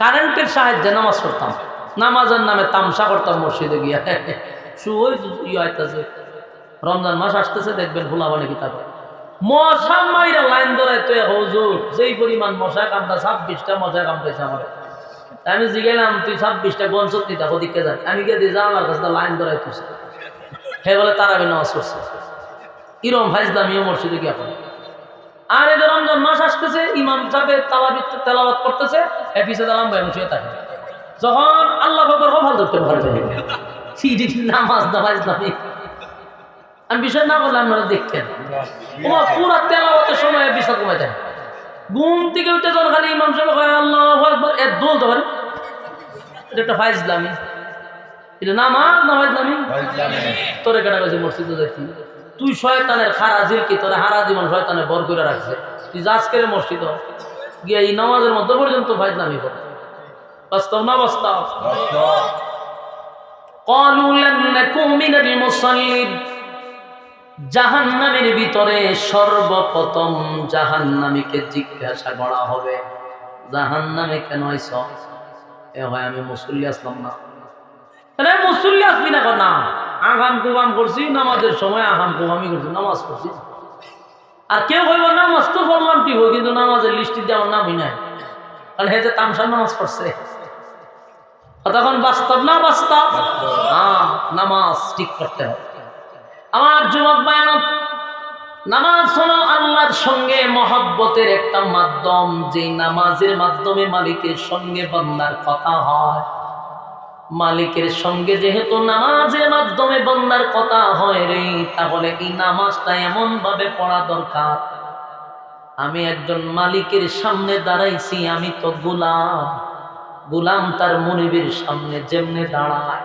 কারেন্টের সাহায্যে নামাজ পড়তাম। নামাজের নামে তামসা করতাম মসজিদে গিয়া। ইয়ে রমজান মাস আসতেছে, দেখবেন ভোলাবানি কিতাব। মশা মাইরা লাইন ধরাই তো হজুর, যেই পরিমাণ মশা কামটা ছাব্বিশটা মশা কামড়াইছে আমার। আমি জিগেলাম তুই ছাব্বিশটা গঞ্চত নিতা ওদিকে যাই আমি গিয়ে দিয়ে যা আমার কাছে লাইন ধরাই তুই হে বলে তারাবি নামাজ পড়ছে। কিরম ফাইজলামিও মসজিদে গিয়া আর এদের রমজান মাস আসতেছে ইমাম সাহেব তালাবিত তেলাওয়াত করতেছে এফিসে দালাম ভাই শুয়ে থাকে যখন আল্লাহ বাবার কপাল ধরতে পারবে সিডি নামাজ নামাজ নামি আমি বিষয় না বললে আপনারা দেখছেন ও পুরা তেলাওয়াতের সময় বিষয় কমে যায়। ঘুম থেকে উঠে যখন খালি ইমাম সাহেব কয় আল্লাহ একবার এর দোল তো পারে এটা একটা ফাইজলামি। এটা নামাজ নামাজ নামি তোরে কেটা গেছে মসজিদে যাচ্ছি তুই শয়তানের খারাজির কি তোরে হারা জীবন শয়তানে বর করে রাখছে তুই যাস করে মসজিদ গিয়ে এই নামাজের মধ্যে পর্যন্ত ফাইজ নামি পড়ে বাস্তব না বাস্তব قالوا لم نكن من المصلين জাহান্নামের ভিতরে সর্বপ্রথম জাহান্নামীকে জিজ্ঞাসা করা হবে জাহান্নামে কেন আইস এ হয় আমি মুসল্লি আসলাম না আরে মুসল্লি আসবি না না আগাম কুবাম করছি, নামাজের সময় আগাম কুবামি করছি, নামাজ পড়ছি। আর কেউ হইব নামাজ তো পড়লাম ঠিক হয় কিন্তু নামাজের লিস্টি দেওয়ার নামই নাই। কারণ হে যে তামসা নামাজ পড়ছে। তখন বাস্তব না বাস্তব? হ্যাঁ নামাজ ঠিক করতে হবে। আমার যুবক বায়ান নামাজ হলো আল্লাহর সঙ্গে মহব্বতের একটা মাধ্যম যে নামাজের মাধ্যমে মালিকের সঙ্গে বন্দার কথা হয়। মালিকের সঙ্গে যেহেতু নামাজের মাধ্যমে বন্দার কথা হয় রে, তাহলে এই নামাজটা এমন ভাবে পড়া দরকার। আমি একজন মালিকের সামনে দাঁড়াইছি, আমি তো গুলাম। গুলাম তার মনিবের সামনে যেমনে দাঁড়ায়।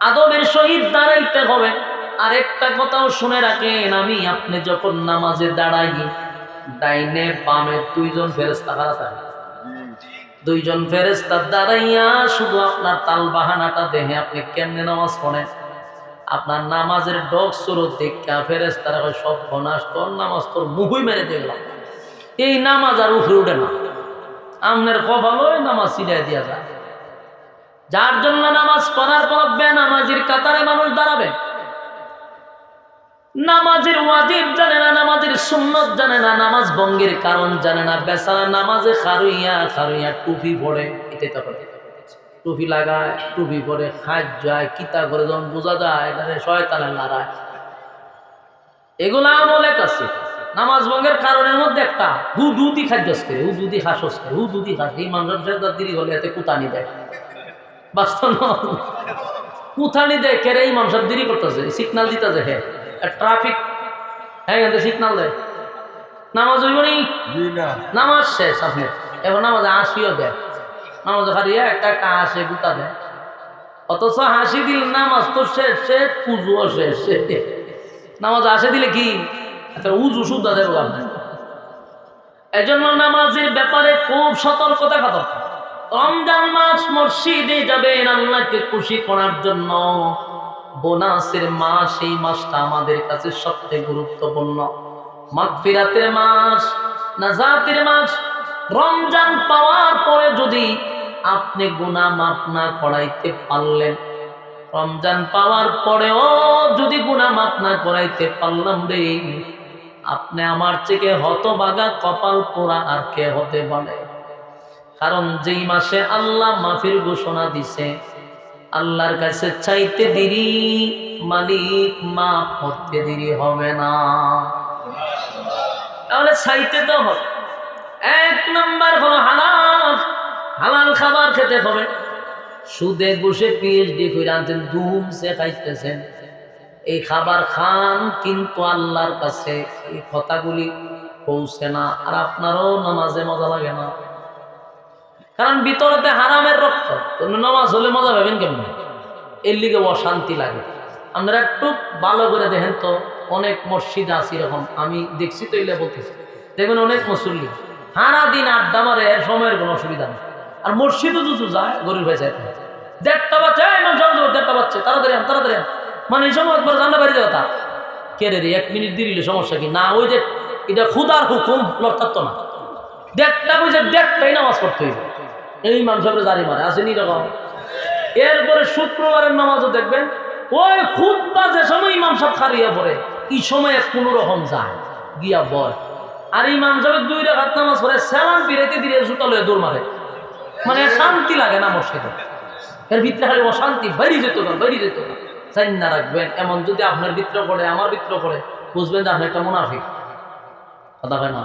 আদবের সহিত দাঁড়াইতে হবে। আরেকটা কথাও শুনে রাখেন, আমি আপনি যখন নামাজে দাঁড়াই, ডাইনে বামে দুইজন ফেরেস্তা থাকে দুইজন ফেরেস্তা দাঁড়াইয়া শুধু আপনার তাল বাহানাটা দেখে আপনি কেমনে নামাজ পড়েন? আপনার নামাজের ডগ সুরত দেখা ফেরেস্তারা কয় সব বনাস তোর নামাজ তোর মুহুই মেরে দেখলাম এই নামাজ আর উঠে উঠে না। আমনের কপালই নামাজ ছিড়াই দিয়া যায়। যার জন্য নামাজ পড়ার পর নামাজির কাতারে মানুষ দাঁড়াবে। নামাজের ওয়াজিব জানে না, নামাজের সুন্নত জানে না, নামাজ বঙ্গের কারণ জানে না। বেচারা নামাজে খারুইয়া খারুইয়া টুপি পড়ে এটাই তো করে টুপি লাগায়, টুপি পরে খাজ যায়, কিতা করে যখন বোঝা যায় এখানে শয়তানে লড়ায় এগুলা অনেক আছে নামাজ ভঙ্গের কারণের মধ্যে একটা হু দুদি খাদ্যস করে হু দুদি হাসস করে হু দুদি হাস। এই মানুষের দেরি হলে এতে কুতানি দেয়। বাস্তব কুতানি দেয়, কেরে এই মানুষের দেরি করতেছে? সিগনাল দিতেছে হ্যাঁ। ট্রাফিক হ্যাঁ সিগনাল দেয়। নামাজ হইব নি? নামাজ শেষ আপনি। এখন নামাজে হাসিও দেয়। নামাজ হারিয়ে একটা একটা হাসে গুতা দেয়। অথচ হাসি দিল নামাজ তো শেষ শেষ পুজোও শেষ। নামাজ হাসে দিলে কি? একটা উজু শুদ্ধ দেবো আপনি এজন্য নামাজের ব্যাপারে খুব সতর্কতা কথা রমজান মাস মসজিদে যাবেন আল্লাহকে খুশি করার জন্য। বোনাসের মাস এই মাসটা আমাদের কাছে সবচেয়ে গুরুত্বপূর্ণ। মাগফিরাতের মাস, নাজাতের মাস, রমজান পাওয়ার পরে যদি আপনি গুনাহ মাফ না করাইতে পারলেন, রমজান পাওয়ার পরেও যদি গুনাহ মাফ না করাইতে পারলাম রে, আপনি আমার থেকে হতবাগা কপাল পোড়া আর কে হতে বলে? কারণ যেই মাসে আল্লাহ মাফির ঘোষণা দিছে আল্লাহর কাছে চাইতে দেরি, মালিক মাফ করতে দেরি হবে না। তাহলে চাইতে তো হবে। এক নম্বর হলো হালাল। হালাল খাবার খেতে হবে। সুদে বসে পিএইচডি করে আনছেন ধুম সে খাইতেছেন। এই খাবার খান, কিন্তু আল্লাহর কাছে এই কথাগুলি পৌঁছে না। আর আপনারও নামাজে মজা লাগে না। কারণ ভিতরেতে হারামের রক্ত। তো নামাজ হলে মজা পাবেন কেমন? এর লিগে অশান্তি লাগে। আপনারা একটু ভালো করে দেখেন তো অনেক মসজিদ আছে এরকম। আমি দেখছি তো এগুলো বলতেছি। দেখবেন অনেক মুসল্লি। সারা দিন আড্ডা মারে এর সময়ের কোনো অসুবিধা নেই। আর মসজিদও যদি যায় গরিব হয়ে যায়। দেড়টা বাচ্চা মানুষ আসবে, দেড়টা বাচ্চা তাড়াতাড়ি আন তাড়াতাড়ি আন। মানে এই সময় একবার জানলে বাড়ি যাওয়া তা। কে রে এক মিনিট দিলে সমস্যা কি? না ওই যে এটা খুদার হুকুম লড়তার না। দেড়টা বুঝে দেড়টাই নামাজ পড়তে হইবে। এই মানুষের জারি মারে আসেনি রকম এরপরে শুক্রবারের নামাজও দেখবেন, ওই খুদ্া যে সময় ইমাম সব খারিয়া পড়ে, এই সময় কোন রকম যায়, গিয়া বয় আর ইমাম সাহেব দুই রাখাত নামাজ পড়ে, সেলাম ফিরেতে দিয়ে জুতা লয়ে দৌড় মারে। মানে শান্তি লাগে না মসজিদে। এর ভিতরে খালি অশান্তি বেরিয়ে যেত না বেরিয়ে যেত না। চাই না রাখবেন, এমন যদি আপনার ভিতরে পড়ে, আমার ভিতরে পড়ে, বুঝবেন যে আপনি একটা মুনাফিক। কথা হয় না।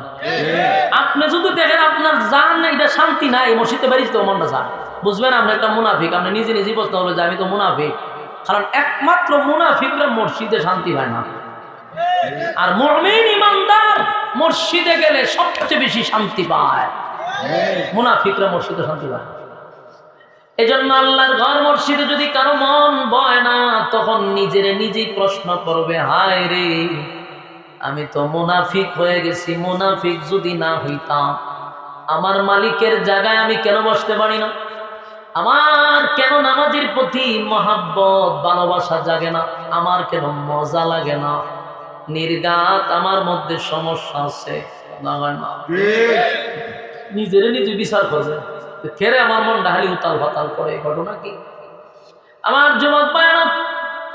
আপনি যদি দেখেন আপনার জান না এটা শান্তি নাই মসজিদে যেতে মনটা চান বুঝবেন আপনি একটা মুনাফিক আপনি নিজে নিজেই বুঝতে হবে যে আমি তো মুনাফিক। কারণ একমাত্র মুনাফিকরা মসজিদে শান্তি হয় না। আর মুমিন ইমানদার মসজিদে গেলে সবচেয়ে বেশি শান্তি পায়। মুনাফিকরা মসজিদে শান্তি পায় এই জন্য আল্লাহর ঘর মসজিদে যদি কারও মন বয় না তখন নিজের নিজেই প্রশ্ন করবে হায় রে আমি তো মুনাফিক হয়ে গেছি মুনাফিক যদি না হইতাম আমার মালিকের জায়গায় আমি কেন বসতে পারি না? আমার কেন নামাজের প্রতি মহাব্বত ভালোবাসা জাগে না? আমার কেন মজা লাগে না? নির্গাত আমার মধ্যে সমস্যা আছে। না নিজের নিজে বিচার করবে। খেরে আমার মন ডাহালি উতাল পাতাল করে ঘটনা কি? আমার যুবক পায়না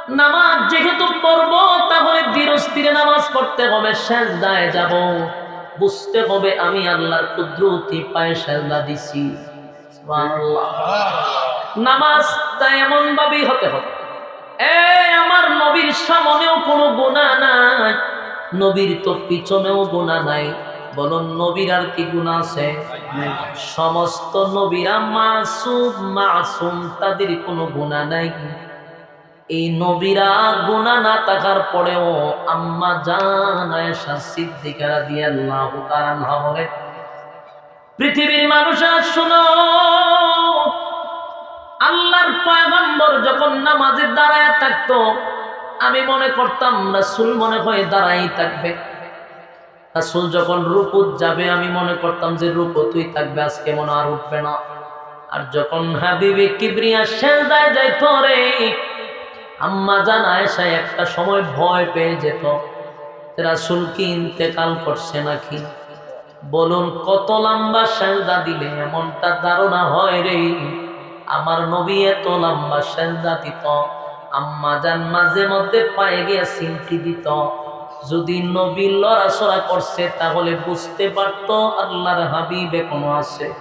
নামাজ যেহেতু পড়ব, তাহলে ধীরস্থিরে নামাজ পড়তে হবে শেষ দায় যাব। বুঝতে হবে আমি আল্লাহর কুদরতি পায়ে সেজদা দিছি। নামাজ নামাজটা এমন ভাবেই হতে হবে। এ, আমার নবীর সামনেও কোনো গুণা নাই, নবীর তো পিছনেও গুণা নাই। বলুন, নবীর আর কি গুণা আছে? সমস্ত নবীরা মাসুম মাসুম, তাদের কোনো গুণা নাই। এই নবীরা গুণা না থাকার পরেও আম্মা জান আয়েশা সিদ্দিকারা দিয়ে পৃথিবীর মানুষেরা শুনো, আল্লাহর পয়গম্বর যখন নামাজে দাঁড়ায় থাকতো, আমি মনে করতাম রাসূল মনে হয় দাঁড়াই থাকবে। রাসূল যখন রুকুত যাবে, আমি মনে করতাম যে রুকুতুই থাকবে, আজকে মনে আর উঠবে না। আর যখন হাবিবে কিবরিয়া সেজদায় যাইতো রে আম্মা জান আয়েশা একটা সময় ভয় পেয়ে যেত। রাসূল কি ইন্তেকাল করছে নাকি? বলুন, কত লম্বা সেজদা দিলে এমনটা ধারণা হয় রে। আমার নবী এত লম্বা সেজদা দিত। আম্মা জান মাঝে মধ্যে পায়ে গিয়ে সিমটি দিত। যদি নবী লড়াচড়া করছে, তাহলে বুঝতে পারতো আল্লাহর হাবিব কোনো আছে।